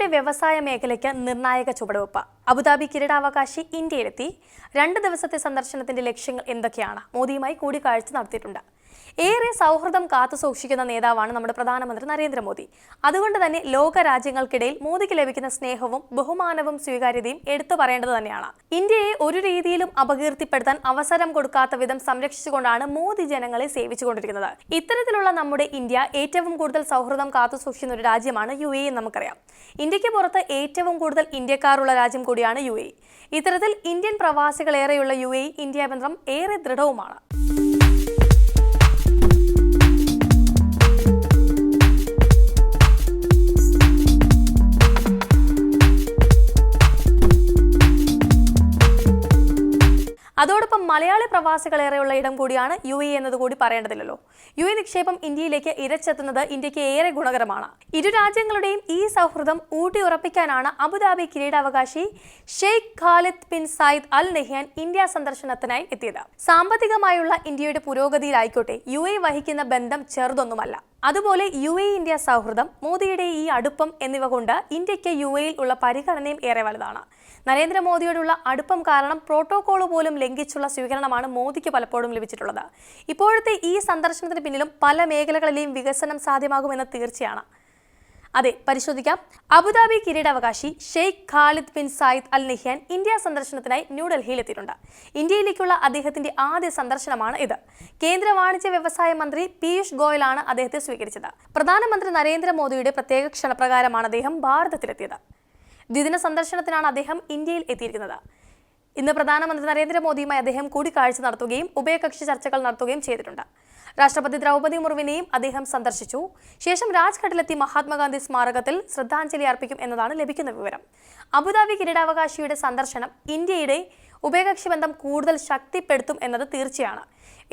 ഇന്ത്യയുടെ വ്യവസായ മേഖലയ്ക്ക് നിർണായക ചുവടുവെപ്പ്. അബുദാബി കിരീടാവകാശി ഇന്ത്യയിലെത്തി. രണ്ട് ദിവസത്തെ സന്ദർശനത്തിന്റെ ലക്ഷ്യങ്ങൾ എന്തൊക്കെയാണ്? മോദിയുമായി കൂടിക്കാഴ്ച നടത്തിയിട്ടുണ്ട്. ഏറെ സൗഹൃദം കാത്തു സൂക്ഷിക്കുന്ന നേതാവാണ് നമ്മുടെ പ്രധാനമന്ത്രി നരേന്ദ്രമോദി. അതുകൊണ്ട് തന്നെ ലോക രാജ്യങ്ങൾക്കിടയിൽ മോദിക്ക് ലഭിക്കുന്ന സ്നേഹവും ബഹുമാനവും സ്വീകാര്യതയും എടുത്തു പറയേണ്ടത് തന്നെയാണ്. ഇന്ത്യയെ ഒരു രീതിയിലും അപകീർത്തിപ്പെടുത്താൻ അവസരം കൊടുക്കാത്ത വിധം സംരക്ഷിച്ചുകൊണ്ടാണ് മോദി ജനങ്ങളെ സേവിച്ചുകൊണ്ടിരിക്കുന്നത്. ഇത്തരത്തിലുള്ള നമ്മുടെ ഇന്ത്യ ഏറ്റവും കൂടുതൽ സൗഹൃദം കാത്തു സൂക്ഷിക്കുന്ന ഒരു രാജ്യമാണ് യു എ നമുക്കറിയാം. ഇന്ത്യയ്ക്ക് പുറത്ത് ഏറ്റവും കൂടുതൽ ഇന്ത്യക്കാരുള്ള രാജ്യം കൂടിയാണ് യു എ. ഇത്തരത്തിൽ ഇന്ത്യൻ പ്രവാസികളേറെയുള്ള യു എ ഇന്ത്യ ബന്ധം ഏറെ ദൃഢവുമാണ്. അതോടൊപ്പം മലയാളി പ്രവാസികളേറെയുള്ള ഇടം കൂടിയാണ് യു എ എന്നത് കൂടി പറയേണ്ടതില്ലല്ലോ. യു എ നിക്ഷേപം ഇന്ത്യയിലേക്ക് ഇരച്ചെത്തുന്നത് ഇന്ത്യയ്ക്ക് ഏറെ ഗുണകരമാണ്. ഇരു രാജ്യങ്ങളുടെയും ഈ സൗഹൃദം ഊട്ടിയുറപ്പിക്കാനാണ് അബുദാബി കിരീടാവകാശി Sheikh Khalid bin Zayed Al Nahyan India സന്ദർശനത്തിനായി എത്തിയത്. സാമ്പത്തികമായുള്ള ഇന്ത്യയുടെ പുരോഗതിയിലായിക്കോട്ടെ യു എ വഹിക്കുന്ന ബന്ധം ചെറുതൊന്നുമല്ല. അതുപോലെ യു എ ഇന്ത്യ സൗഹൃദം മോദിയുടെ ഈ അടുപ്പം എന്നിവ കൊണ്ട് ഇന്ത്യയ്ക്ക് യു എയിൽ ഉള്ള പരിഗണനയും ഏറെ വലുതാണ്. നരേന്ദ്രമോദിയോടുള്ള അടുപ്പം കാരണം പ്രോട്ടോകോൾ പോലും ലംഘിച്ചുള്ള സ്വീകരണമാണ് മോദിക്ക് പലപ്പോഴും ലഭിച്ചിട്ടുള്ളത്. ഇപ്പോഴത്തെ ഈ സന്ദർശനത്തിന് പിന്നിലും പല മേഖലകളിലെയും വികസനം സാധ്യമാകുമെന്ന് തീർച്ചയാണ്. അതെ പരിശോധിക്കാം. അബുദാബി കിരീടാവകാശി Sheikh Khalid bin Zayed Al Nahyan India സന്ദർശനത്തിനായി ന്യൂഡൽഹിയിൽ എത്തിയിട്ടുണ്ട്. ഇന്ത്യയിലേക്കുള്ള അദ്ദേഹത്തിന്റെ ആദ്യ സന്ദർശനമാണ് ഇത്. കേന്ദ്ര വാണിജ്യ വ്യവസായ മന്ത്രി പീയൂഷ് ഗോയലാണ് അദ്ദേഹത്തെ സ്വീകരിച്ചത്. പ്രധാനമന്ത്രി നരേന്ദ്രമോദിയുടെ പ്രത്യേക ക്ഷണപ്രകാരമാണ് അദ്ദേഹം ഭാരതത്തിലെത്തിയത്. ദ്വിദിന സന്ദർശനത്തിനാണ് അദ്ദേഹം ഇന്ത്യയിൽ എത്തിയിരിക്കുന്നത്. ഇന്ന് പ്രധാനമന്ത്രി നരേന്ദ്രമോദിയുമായി അദ്ദേഹം കൂടിക്കാഴ്ച നടത്തുകയും ഉഭയകക്ഷി ചർച്ചകൾ നടത്തുകയും ചെയ്തിട്ടുണ്ട്. രാഷ്ട്രപതി ദ്രൗപദി മുർവിനെയും അദ്ദേഹം സന്ദർശിച്ചു. ശേഷം രാജ്ഘട്ടിലെത്തി മഹാത്മാഗാന്ധി സ്മാരകത്തിൽ ശ്രദ്ധാഞ്ജലി അർപ്പിക്കും എന്നതാണ് ലഭിക്കുന്ന വിവരം. അബുദാബി കിരീടാവകാശിയുടെ സന്ദർശനം ഇന്ത്യയുടെ ഉഭയകക്ഷി ബന്ധം കൂടുതൽ ശക്തിപ്പെടുത്തും എന്നത് തീർച്ചയാണ്.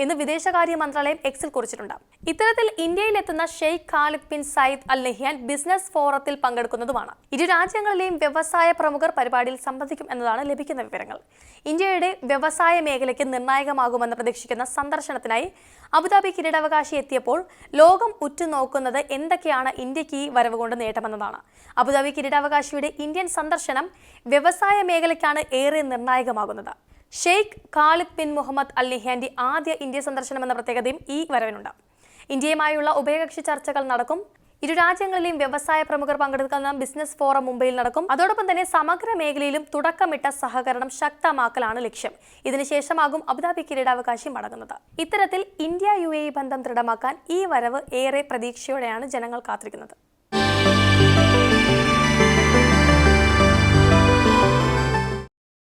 എന്ന് വിദേശകാര്യ മന്ത്രാലയം എക്സിൽ കുറിച്ചിട്ടുണ്ട്. ഇത്തരത്തിൽ ഇന്ത്യയിലെത്തുന്ന Sheikh Khalid bin Sayed Al Nahyan business ഫോറത്തിൽ പങ്കെടുക്കുന്നതുമാണ്. ഇരു രാജ്യങ്ങളിലെയും വ്യവസായ പ്രമുഖർ പരിപാടിയിൽ സംബന്ധിക്കും എന്നതാണ് ലഭിക്കുന്ന വിവരങ്ങൾ. ഇന്ത്യയുടെ വ്യവസായ മേഖലയ്ക്ക് നിർണായകമാകുമെന്ന് പ്രതീക്ഷിക്കുന്ന സന്ദർശനത്തിനായി അബുദാബി കിരീടാവകാശി എത്തിയപ്പോൾ ലോകം ഉറ്റുനോക്കുന്നത് എന്തൊക്കെയാണ് ഇന്ത്യയ്ക്ക് ഈ വരവ് കൊണ്ട് നേട്ടമെന്നതാണ്. അബുദാബി കിരീടാവകാശിയുടെ ഇന്ത്യൻ സന്ദർശനം വ്യവസായ മേഖലയ്ക്കാണ് ഏറെ നിർണായകമാകുന്നത്. Sheikh Khalid bin Mohammed Al നിഹ്യാന്റെ ആദ്യ ഇന്ത്യ സന്ദർശനം എന്ന പ്രത്യേകതയും ഈ വരവിനുണ്ട് ഇന്ത്യയുമായുള്ള ഉഭയകക്ഷി ചർച്ചകൾ നടക്കും. ഇരു രാജ്യങ്ങളിലെയും വ്യവസായ പ്രമുഖർ പങ്കെടുക്കുന്ന ബിസിനസ് ഫോറം മുംബൈയിൽ നടക്കും. അതോടൊപ്പം തന്നെ സമഗ്ര മേഖലയിലും തുടക്കമിട്ട സഹകരണം ശക്തമാക്കലാണ് ലക്ഷ്യം. ഇതിനുശേഷമാകും അബുദാബി കിരീടാവകാശി മടങ്ങുന്നത്. ഇത്തരത്തിൽ ഇന്ത്യ യു ബന്ധം ദൃഢമാക്കാൻ ഈ വരവ് ഏറെ പ്രതീക്ഷയോടെയാണ് ജനങ്ങൾ കാത്തിരിക്കുന്നത്.